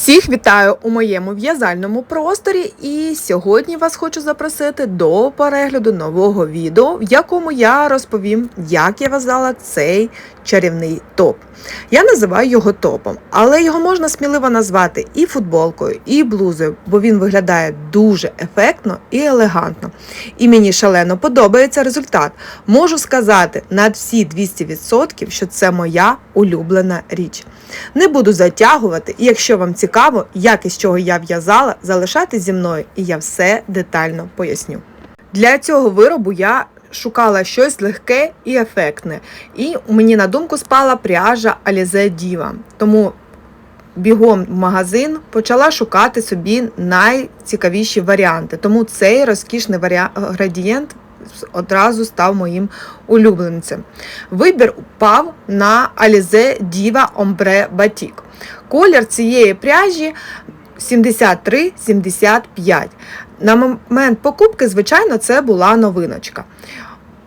Всіх вітаю у моєму в'язальному просторі, і сьогодні вас хочу запросити до перегляду нового відео, в якому я розповім, як я в'язала цей чарівний топ. Я називаю його топом, але його можна сміливо назвати і футболкою, і блузою, бо він виглядає дуже ефектно і елегантно. І мені шалено подобається результат. Можу сказати над всі 200%, що це моя улюблена річ. Не буду затягувати, якщо вам цікаво, як і з чого я в'язала, залишайтесь зі мною, і я все детально поясню. Для цього виробу я шукала щось легке і ефектне, і мені на думку спала пряжа Alize Diva. Тому бігом в магазин почала шукати собі найцікавіші варіанти. Тому цей розкішний градієнт одразу став моїм улюбленцем. Вибір упав на Alize Diva Ombre Batik. Колір цієї пряжі 73-75. На момент покупки, звичайно, це була новиночка.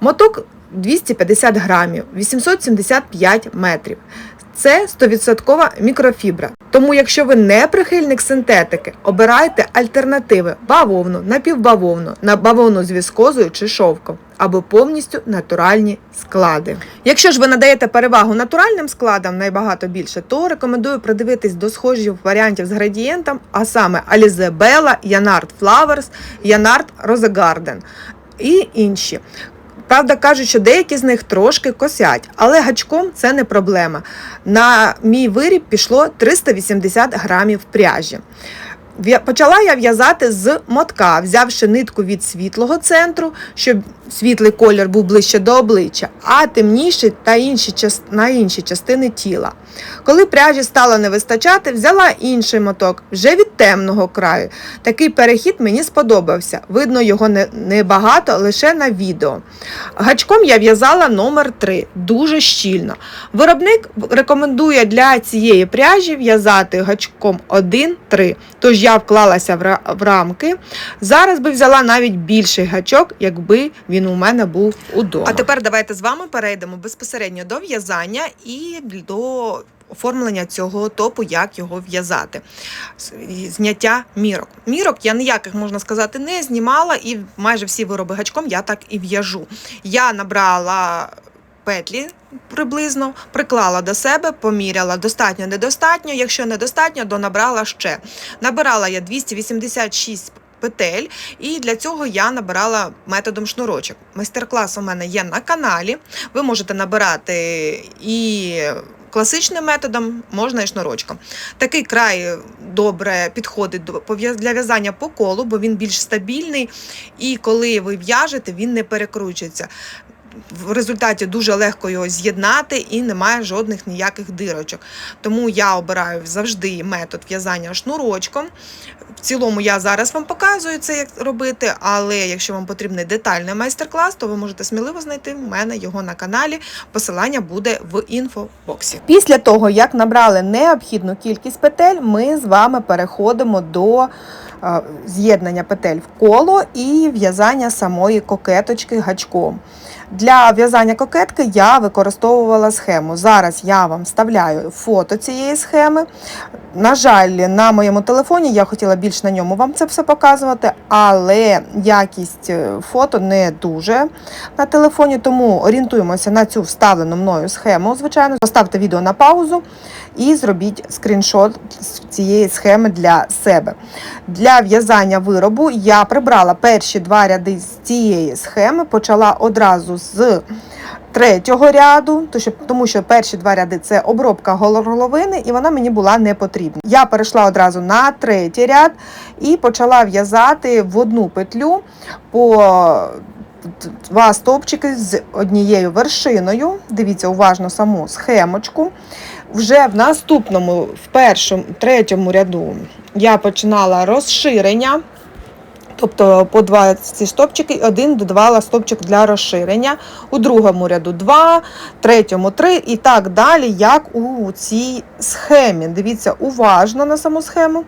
Моток 250 грамів, 875 метрів. Це 100% мікрофібра. Тому, якщо ви не прихильник синтетики, обирайте альтернативи бавовну, напівбавовну, на бавовну з віскозою чи шовком або повністю натуральні склади. Якщо ж ви надаєте перевагу натуральним складам набагато більше, то рекомендую придивитись до схожих варіантів з градієнтом, а саме Alize Bella, Yanard Flowers, Yanard Rose Garden і інші. Правда, кажуть, що деякі з них трошки косять, але гачком це не проблема. На мій виріб пішло 380 грамів пряжі. Почала я в'язати з мотка, взявши нитку від світлого центру, щоб світлий колір був ближче до обличчя, а темніший та інші на інші частини тіла. Коли пряжі стало не вистачати, взяла інший моток вже від темного краю. Такий перехід мені сподобався. Видно його не- небагато, лише на відео. Гачком я в'язала номер 3 дуже щільно. Виробник рекомендує для цієї пряжі в'язати гачком 1-3. Тож я вклалася в в рамки. Зараз би взяла навіть більший гачок, якби він у мене був удома. А тепер давайте з вами перейдемо безпосередньо до в'язання і до оформлення цього топу, як його в'язати. Зняття мірок. Мірок я ніяких, можна сказати, не знімала, і майже всі вироби гачком я так і в'яжу. Я набрала петлі приблизно, приклала до себе, поміряла достатньо, недостатньо. Якщо недостатньо, то набрала ще. Набирала я 286 петель, і для цього я набирала методом шнурочок. Майстер-клас у мене є на каналі. Ви можете набирати і класичним методом, можна і шнурочком. Такий край добре підходить до для в'язання по колу, бо він більш стабільний, і коли ви в'яжете, він не перекручується. В результаті дуже легко його з'єднати і немає жодних ніяких дирочок. Тому я обираю завжди метод в'язання шнурочком. В цілому я зараз вам показую це, як робити, але якщо вам потрібний детальний майстер-клас, то ви можете сміливо знайти в мене його на каналі. Посилання буде в інфобоксі. Після того, як набрали необхідну кількість петель, ми з вами переходимо до е, з'єднання петель в коло і в'язання самої кокеточки гачком. Для в'язання кокетки я використовувала схему. Зараз я вам вставляю фото цієї схеми. На жаль, на моєму телефоні я хотіла більш на ньому вам це все показувати, але якість е, фото не дуже на телефоні, тому орієнтуємося на цю вставлену мною схему. Звичайно, поставте відео на паузу і зробіть скріншот цієї схеми для себе. Для в'язання виробу я прибрала перші два ряди з цієї схеми, почала одразу з третього ряду, тому що перші два ряди це обробка горловини, і вона мені була не потрібна. Я перейшла одразу на третій ряд і почала в'язати в одну петлю по два стовпчики з однією вершиною. Дивіться уважно саму схемочку. Вже в наступному, в першому, третьому ряду я починала розширення. Тобто по два ці стопчики, один додавала стопчик для розширення, у другому ряду два, третьому три і так далі, як у цій схемі. Дивіться уважно на саму схему.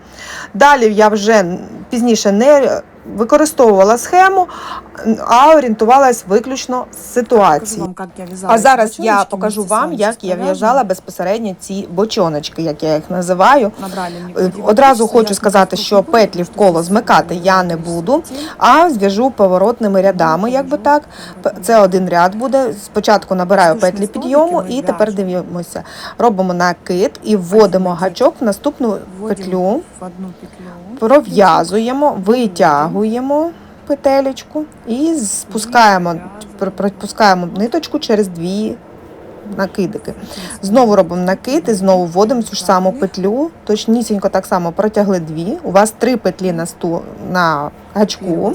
Далі я вже пізніше не використовувала схему, а орієнтувалась виключно з ситуації. Вам, я А зараз я покажу вам, як я в'язала безпосередньо ці бочоночки, як я їх називаю. Е, Одразу хочу сказати, що петлі в коло змикати я не буду, а зв'яжу поворотними рядами, як би так. Це один ряд буде. Спочатку набираю петлі підйому і тепер дивимося. Робимо накид і вводимо гачок в наступну петлю. Пров'язуємо, витягуємо петелечку і спускаємо, пропускаємо ниточку через дві накидики. Знову робимо накид і знову вводимо цю ж саму петлю. Точнісінько так само протягли дві. У вас три петлі на, сту, на гачку.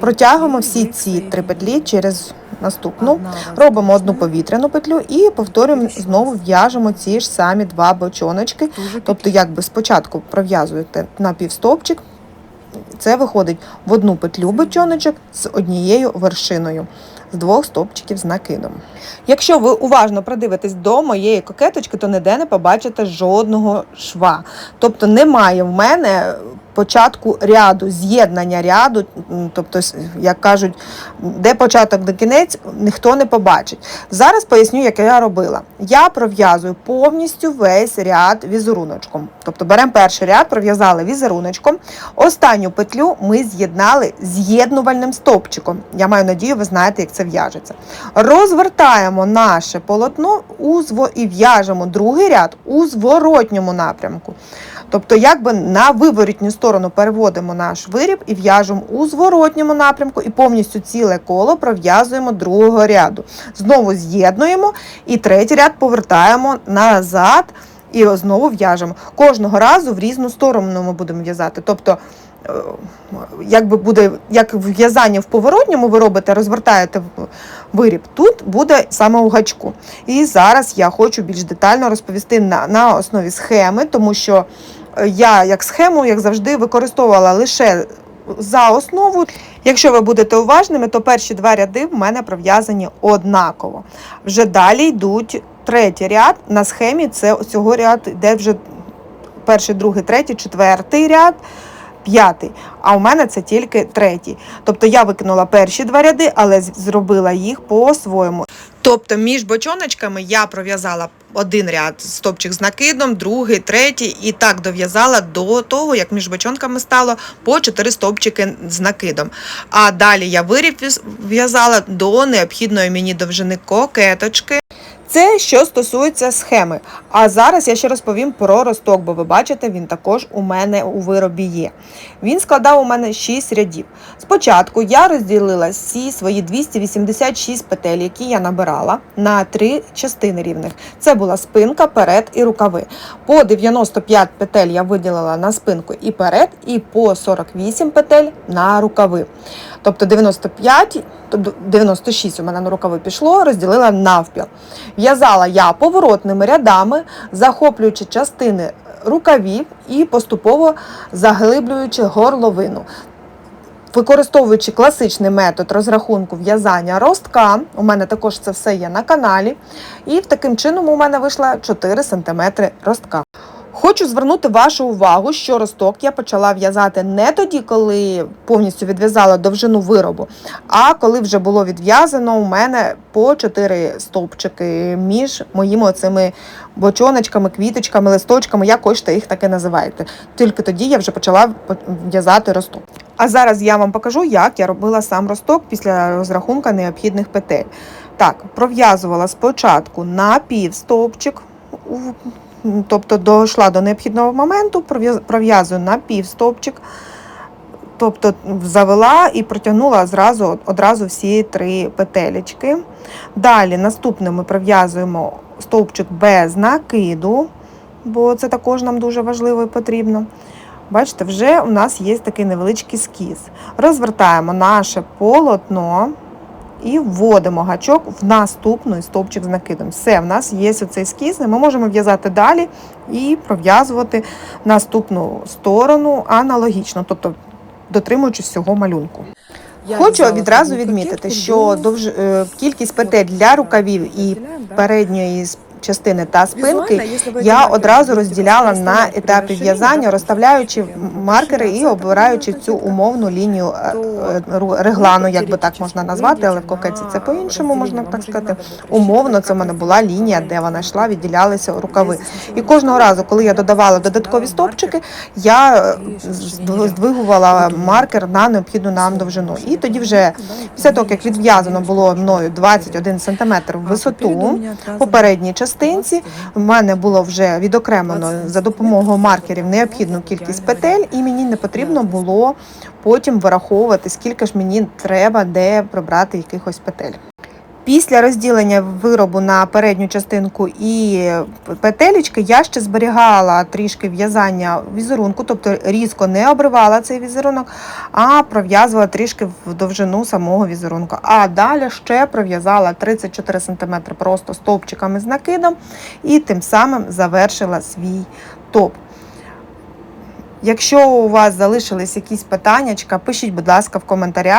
Протягуємо всі ці три петлі через наступну. Робимо одну повітряну петлю і повторюємо знову в'яжемо ці ж самі два бочоночки. Тобто, якби спочатку пров'язуєте на півстопчик, це виходить в одну петлю бочоночок з однією вершиною, з двох стопчиків з накидом. Якщо ви уважно придивитесь до моєї кокеточки, то ніде не побачите жодного шва. Тобто немає в мене початку ряду, з'єднання ряду, тобто, як кажуть, де початок, де кінець, ніхто не побачить. Зараз поясню, як я робила. Я пров'язую повністю весь ряд візеруночком. Тобто беремо перший ряд, пров'язали візеруночком. Останню петлю ми з'єднали з'єднувальним стовпчиком. Я маю надію, ви знаєте, як це в'яжеться. Розвертаємо наше полотно у зво... і в'яжемо другий ряд у зворотньому напрямку. Тобто, якби на виворітню сторону переводимо наш виріб і в'яжемо у зворотньому напрямку, і повністю ціле коло пров'язуємо другого ряду. Знову з'єднуємо і третій ряд повертаємо назад і знову в'яжемо. Кожного разу в різну сторону ми будемо в'язати. Тобто, якби буде як в'язання в поворотньому, ви робите, розвертаєте виріб. Тут буде саме у гачку. І зараз я хочу більш детально розповісти на, на основі схеми, тому що е, я як схему, як завжди, використовувала лише за основу. Якщо ви будете уважними, то перші два ряди в мене пров'язані однаково. Вже далі йдуть третій ряд. На схемі це цього ряд йде вже перший, другий, третій, четвертий ряд. П'ятий, а у мене це тільки третій. Тобто я викинула перші два ряди, але зробила їх по-своєму. Тобто між бочоночками я пров'язала один ряд стопчик з накидом, другий, третій, і так дов'язала до того, як між бочонками стало по 4 стопчики з накидом. А далі я виріб в'язала до необхідної мені довжини кокеточки. Це що стосується схеми. А зараз я ще розповім про росток, бо ви бачите, він також у мене у виробі є. Він складав у мене 6 рядів. Спочатку я розділила всі свої 286 петель, які я набирала, на три частини рівних. Це була спинка, перед і рукави. По 95 петель я виділила на спинку і перед, і по 48 петель на рукави. Тобто 95, тобто 96 у мене на рукави пішло, розділила навпіл. В'язала я поворотними рядами, захоплюючи частини рукавів і поступово заглиблюючи горловину. Використовуючи класичний метод розрахунку в'язання ростка, у мене також це все є на каналі. І таким чином у мене вийшло 4 см ростка. Хочу звернути вашу увагу, що росток я почала в'язати не тоді, коли повністю відв'язала довжину виробу, а коли вже було відв'язано у мене по 4 стовпчики між моїми оцими бочоночками, квіточками, листочками, як хочете їх таки називаєте. Тільки тоді я вже почала в'язати росток. А зараз я вам покажу, як я робила сам росток після розрахунка необхідних петель. Так, пров'язувала спочатку на пів стовпчик, тобто дійшла до необхідного моменту, пров'яз- пров'язую на пів стовпчик, тобто завела і протягнула зразу, одразу всі три петелечки. Далі наступне ми пров'язуємо стовпчик без накиду, бо це також нам дуже важливо і потрібно. Бачите, вже у нас є такий невеличкий скіз. Розвертаємо наше полотно і вводимо гачок в наступний стовпчик з накидом. Все, в нас є оцей скіз, ми можемо в'язати далі і пров'язувати наступну сторону аналогічно, тобто дотримуючись всього малюнку. Я Хочу відразу відмітити, що довж... е, кількість петель для рукавів і передньої частини та спинки я одразу розділяла на етапі в'язання, розставляючи маркери і обираючи цю умовну лінію е, е, ру- реглану, як би так можна назвати, але в кокеті це по-іншому можна так сказати. Умовно, це в мене була лінія, де вона йшла, відділялися рукави. І кожного разу, коли я додавала додаткові стовпчики, я е, здвигувала маркер на необхідну нам довжину. І тоді вже після того, як відв'язано було мною 21 см в висоту. по передній частинці, в мене було вже відокремлено за допомогою маркерів необхідну кількість петель, і мені не потрібно було потім вираховувати, скільки ж мені треба де прибрати якихось петель. Після розділення виробу на передню частинку і петелечки я ще зберігала трішки в'язання візерунку, тобто різко не обривала цей візерунок, а пров'язувала трішки в довжину самого візерунку. А далі ще пров'язала 34 см просто стовпчиками з накидом і тим самим завершила свій топ. Якщо у вас залишились якісь питання, пишіть, будь ласка, в коментарях.